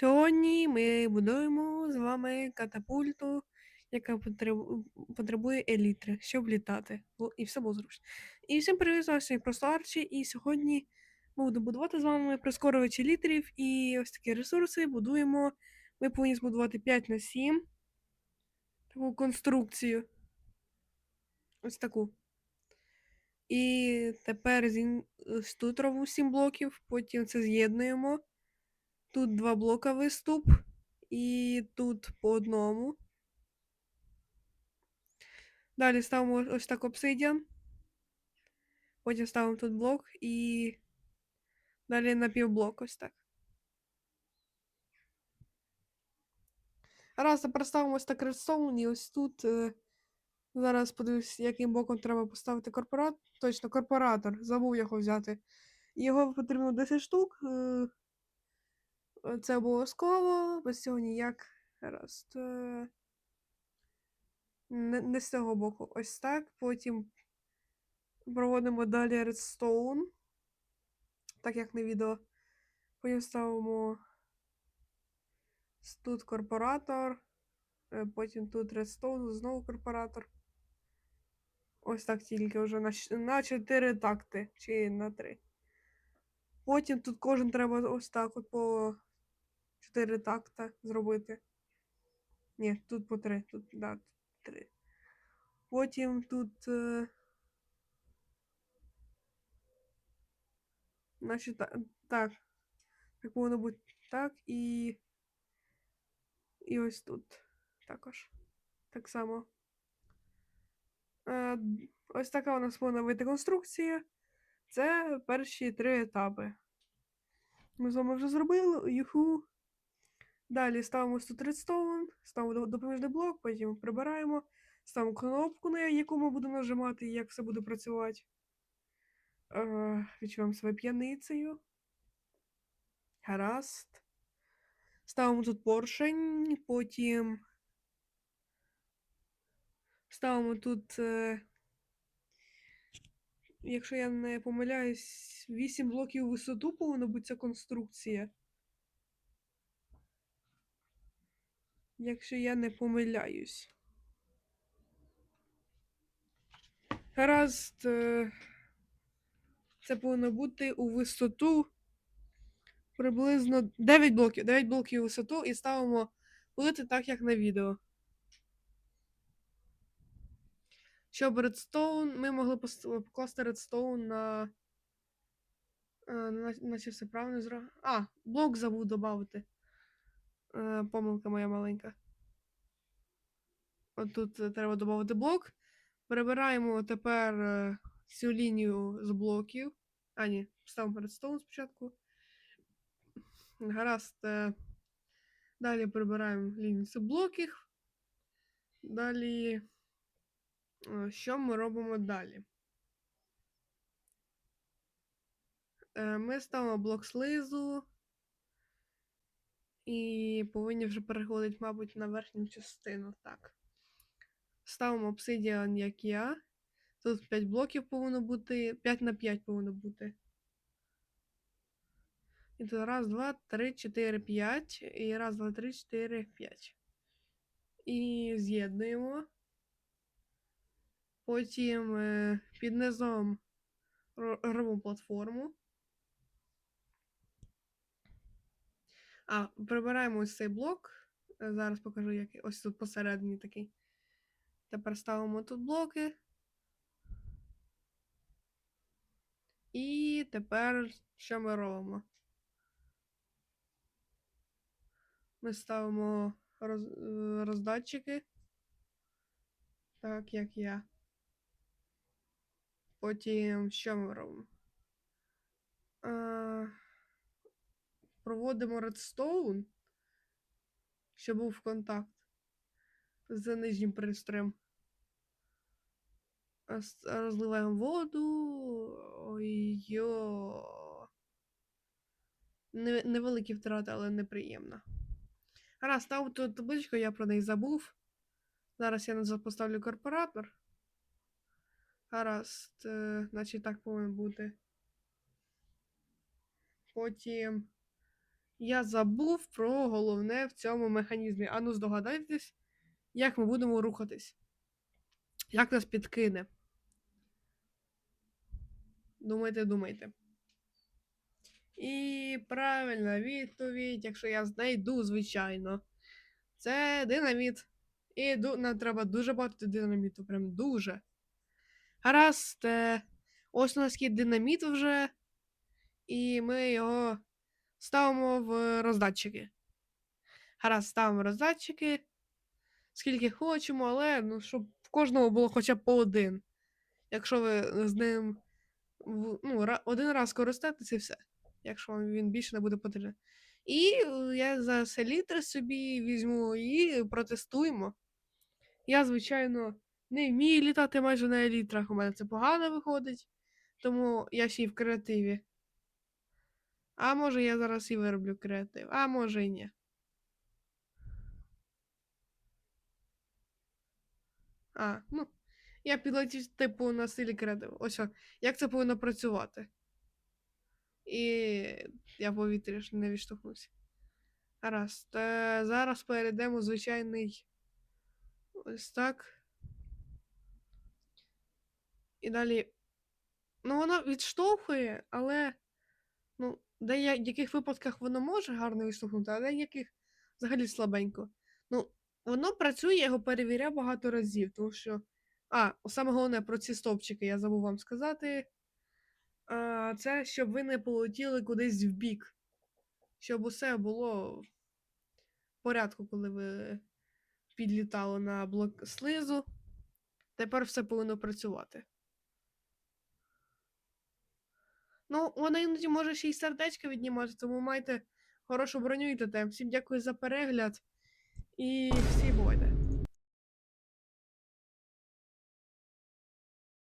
Сьогодні ми будуємо з вами катапульту, яка потребує елітри, щоб літати. І все було зручно. І всім привіт, з сьогодні просто Арчі, і сьогодні ми будемо будувати з вами прискорювачі літрів і ось такі ресурси будуємо. Ми повинні збудувати 5 на 7 таку конструкцію. Ось таку. І тепер тут робимо 7 блоків, потім це з'єднуємо. Тут два блока виступ, і тут по одному. Далі ставимо ось так обсидіан. Потім ставимо тут блок і далі напівблок ось так. Раз, тепер ставимо ось так редстоун, і ось тут. Е, зараз подивлюсь, яким боком треба поставити корпоратор. Точно, корпоратор. Забув його взяти. Його потрібно 10 штук. Е, це обов'язково. Без цього ніяк. Раз. Е, не, не з цього боку. Ось так. Потім проводимо далі редстоун. Так як на відео. Потім ставимо тут корпоратор. е, Потім тут редстоун, знову корпоратор. Ось так тільки вже на, на 4 такти чи на 3. Потім тут кожен треба ось так от по 4 такта зробити. Ні, тут по 3, тут, да, 3. Потім тут. Е... Значить, та- так. Так повинно бути так і. І ось тут також. Так само. Е, ось така у нас повинна вийти конструкція. Це перші три етапи. Ми з вами вже зробили. Юху. Далі ставимо ось тут редстоун, ставимо допоміжний блок, потім прибираємо, ставимо кнопку, на яку ми будемо нажимати, як все буде працювати. Е, відчуваємо себе п'яницею. Гаразд. Ставимо тут поршень, потім ставимо тут, е, якщо я не помиляюсь, 8 блоків висоту повинна бути ця конструкція. Якщо я не помиляюсь. Гаразд. е, Це повинно бути у висоту приблизно 9 блоків. 9 блоків у висоту і ставимо плити так, як на відео. Щоб редстоун, ми могли покласти редстоун на. е, на- Наче все правильно зро. А, блок забув додати. Е, Помилка моя маленька. От тут е, треба додати блок. Перебираємо тепер е, цю лінію з блоків. А, ні, ставимо редстоун спочатку. Гаразд. е, Далі прибираємо лінію з блоків. Далі. е, Що ми робимо далі? Е, Ми ставимо блок слизу. І повинні вже переходити, мабуть, на верхню частину. Так. Ставимо обсидіан, як я. Тут 5 блоків повинно бути. 5 на 5 повинно бути. І тут раз, два, три, чотири, п'ять. І раз, два, три, чотири, п'ять. І з'єднуємо. Потім е, під низом робимо платформу. А, прибираємо ось цей блок. Е, Зараз покажу, який. Ось тут посередині такий. Тепер ставимо тут блоки. І тепер що ми робимо? Ми ставимо роз, е, роздатчики. Так, як я. Потім що ми робимо? А, проводимо редстоун, щоб був контакт з нижнім пристроєм. Розливаємо воду. Ой-йо. Невеликі втрати, але неприємно. Гаразд, став тут табличку, я про неї забув. Зараз я поставлю корпоратор. Гаразд, е, значить так повинно бути. Потім Я забув про головне в цьому механізмі. Ану, здогадайтесь, як ми будемо рухатись. Як нас підкине. Думайте, думайте. І правильна відповідь, якщо я знайду, звичайно. Це динаміт. І ду- нам треба дуже багато динаміту, прям дуже. Гаразд, е, ось у нас є динаміт вже, і ми його ставимо в роздатчики. Гаразд, ставимо роздатчики, скільки хочемо, але ну, щоб в кожного було хоча б по один. Якщо ви з ним ну, один раз користатися і все. Якщо вам він більше не буде потрібен. І е, я за селітр собі візьму і протестуємо. Я, звичайно, не вмію літати майже на елітрах, у мене це погано виходить, тому я ще й в креативі. А може я зараз і вироблю креатив, а може і ні. А, ну, я підлетів, типу, на стилі креативу. Ось, як це повинно працювати. І я ж не відштовхнуся. Гаразд. Е, зараз перейдемо звичайний. Ось так. І далі. Ну, воно відштовхує, але. Ну, в деяких випадках воно може гарно відштовхнути, а в деяких взагалі слабенько. Ну, воно працює, я його перевіряв багато разів, тому що. А, саме головне про ці стовпчики я забув вам сказати. А, це щоб ви не полетіли кудись в бік. Щоб усе було в порядку, коли ви підлітали на блок слизу. Тепер все повинно працювати. Ну, вона іноді може ще й сердечко віднімати, тому майте хорошу броню і тотем. Всім дякую за перегляд. І всі бувайте.